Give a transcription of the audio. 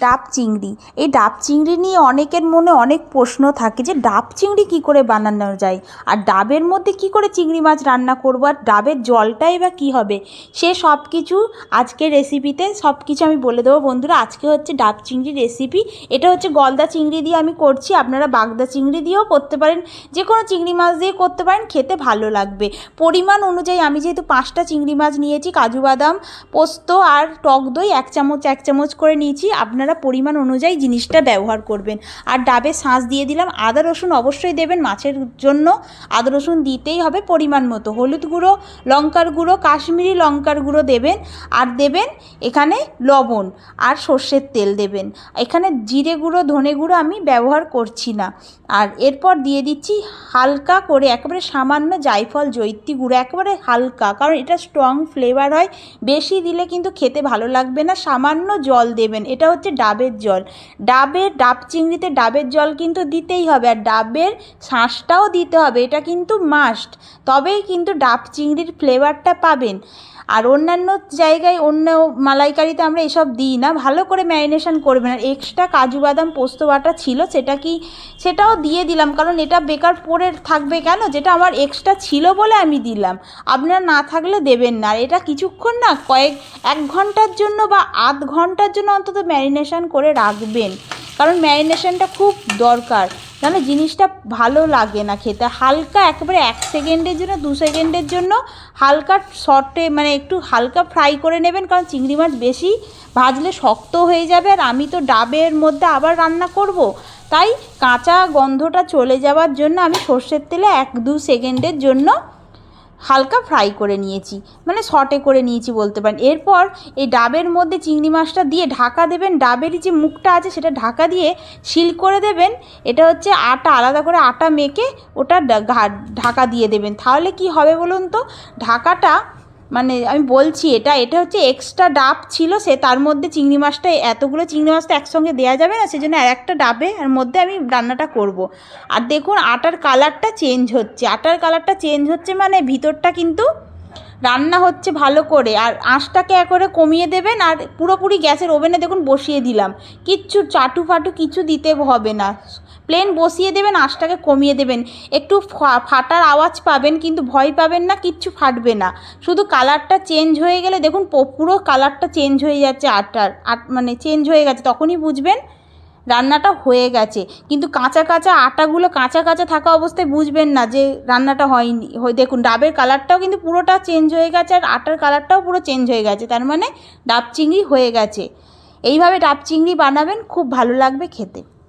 ডাব চিংড়ি। এই ডাব চিংড়ি নিয়ে অনেকের মনে অনেক প্রশ্ন থাকে যে, ডাব চিংড়ি কী করে বানানো যায়? আর ডাবের মধ্যে কী করে চিংড়ি মাছ রান্না করব? আর ডাবের জলটাই বা কী হবে? সে সব কিছু আজকের রেসিপিতে সব কিছু আমি বলে দেবো। বন্ধুরা, আজকে হচ্ছে ডাব চিংড়ির রেসিপি। এটা হচ্ছে গলদা চিংড়ি দিয়ে আমি করছি। আপনারা বাগদা চিংড়ি দিয়েও করতে পারেন। যে কোনো চিংড়ি মাছ দিয়ে করতে পারেন, খেতে ভালো লাগবে। পরিমাণ অনুযায়ী আমি যেহেতু পাঁচটা চিংড়ি মাছ নিয়েছি, কাজু বাদাম, পোস্ত আর টক দই এক চামচ এক চামচ করে নিয়েছি। আপনারা পরিমাণ অনুযায়ী জিনিসটা ব্যবহার করবেন। আর ডাবে শাঁস দিয়ে দিলাম। আদা রসুন অবশ্যই দেবেন। মাছের জন্য আদা রসুন দিতেই হবে পরিমাণ মতো। হলুদ গুঁড়ো, লঙ্কার গুঁড়ো, কাশ্মীরি লঙ্কার গুঁড়ো দেবেন। আর দেবেন এখানে লবণ আর সর্ষের তেল দেবেন। এখানে জিরে গুঁড়ো, ধনে গুঁড়ো আমি ব্যবহার করছি না। আর এরপর দিয়ে দিচ্ছি হালকা করে একেবারে সামান্য জায়ফল জৈত্রী গুঁড়ো, একেবারে হালকা। কারণ এটা স্ট্রং ফ্লেভার হয়। বেশি দিলে কিন্তু খেতে ভালো লাগবে না। সামান্য জল দেবেন। এটা হচ্ছে ডাবের জল। ডাবের, ডাব চিংড়িতে ডাবের জল কিন্তু দিতেই হবে আর ডাবের শাঁসটাও দিতে হবে। এটা কিন্তু মাস্ট তবেই কিন্তু ডাব চিংড়ির ফ্লেভারটা পাবেন। আর অন্যান্য জায়গায় অন্য মালাইকারিতে আমরা এসব দিই না। ভালো করে ম্যারিনেশন করবেন আর এক্সট্রা কাজু বাদাম পোস্ত বাটা ছিল, সেটা কি সেটাও দিয়ে দিলাম, কারণ এটা বেকার পরে থাকবে কেন? যেটা আমার এক্সট্রা ছিল বলে আমি দিলাম। আপনারা না থাকলে দেবেন না। আর এটা কিছুক্ষণ না, কয়েক, এক ঘণ্টার জন্য বা আধ ঘণ্টার জন্য অন্তত ম্যারিনেশন করে রাখবেন। কারণ ম্যারিনেশনটা খুব দরকার। নাহলে জিনিসটা ভালো লাগে না খেতে। হালকা একেবারে এক সেকেন্ডের জন্য, দু সেকেন্ডের জন্য হালকা শর্টে মানে একটু হালকা ফ্রাই করে নেবেন, কারণ চিংড়ি মাছ বেশি ভাজলে শক্ত হয়ে যাবে আর আমি তো ডাবের মধ্যে আবার রান্না করব। তাই কাঁচা গন্ধটা চলে যাওয়ার জন্য আমি সর্ষের তেলে এক দু সেকেন্ডের জন্য হালকা ফ্রাই করে নিয়েছি মানে শর্টে করে নিয়েছি বলতে পারেন। এরপর এই ডাবের মধ্যে চিংড়ি মাছটা দিয়ে ঢাকা দেবেন। ডাবেরই যে মুখটা আছে সেটা ঢাকা দিয়ে সিল করে দেবেন। এটা হচ্ছে আটা, আলাদা করে আটা মেখে ওটা ঢাকা দিয়ে দেবেন। তাহলে কি হবে বলুন তো? ঢাকাটা মানে আমি বলছি এটা এটা হচ্ছে এক্সট্রা ডাব ছিল, সে তার মধ্যে চিংড়ি মাছটা, এতগুলো চিংড়ি মাছটা একসঙ্গে দেওয়া যাবে না, সেজন্য আর একটা ডাবে এর মধ্যে আমি রান্নাটা করব। আর দেখুন, আটার কালারটা চেঞ্জ হচ্ছে, আটার কালারটা চেঞ্জ হচ্ছে মানে ভিতরটা কিন্তু রান্না হচ্ছে ভালো করে, আর আঁচটাকে একবারে কমিয়ে দেবেন আর পুরোপুরি গ্যাসের ওভেনে দেখুন বসিয়ে দিলাম। কিচ্ছু চাটু ফাটু কিছু দিতে হবে না। প্লেন বসিয়ে দেবেন আঁচটাকে কমিয়ে দেবেন। একটু ফাটার আওয়াজ পাবেন কিন্তু ভয় পাবেন না, কিচ্ছু ফাটবে না। শুধু কালারটা চেঞ্জ হয়ে গেলে দেখুন পুরো কালারটা চেঞ্জ হয়ে যাচ্ছে আটার, আট মানে চেঞ্জ হয়ে গেছে, তখনই বুঝবেন। রান্নাটা হয়ে গেছে। কিন্তু কাঁচা কাঁচা আটাগুলো কাঁচা কাঁচা থাকা অবস্থায় বুঝবেন না যে রান্নাটা হয়নি। দেখুন, ডাবের কালারটাও কিন্তু পুরোটা চেঞ্জ হয়ে গেছে আর আটার কালারটাও পুরো চেঞ্জ হয়ে গেছে। তার মানে ডাব চিংড়ি হয়ে গেছে। এইভাবে ডাব চিংড়ি বানাবেন, খুব ভালো লাগবে খেতে।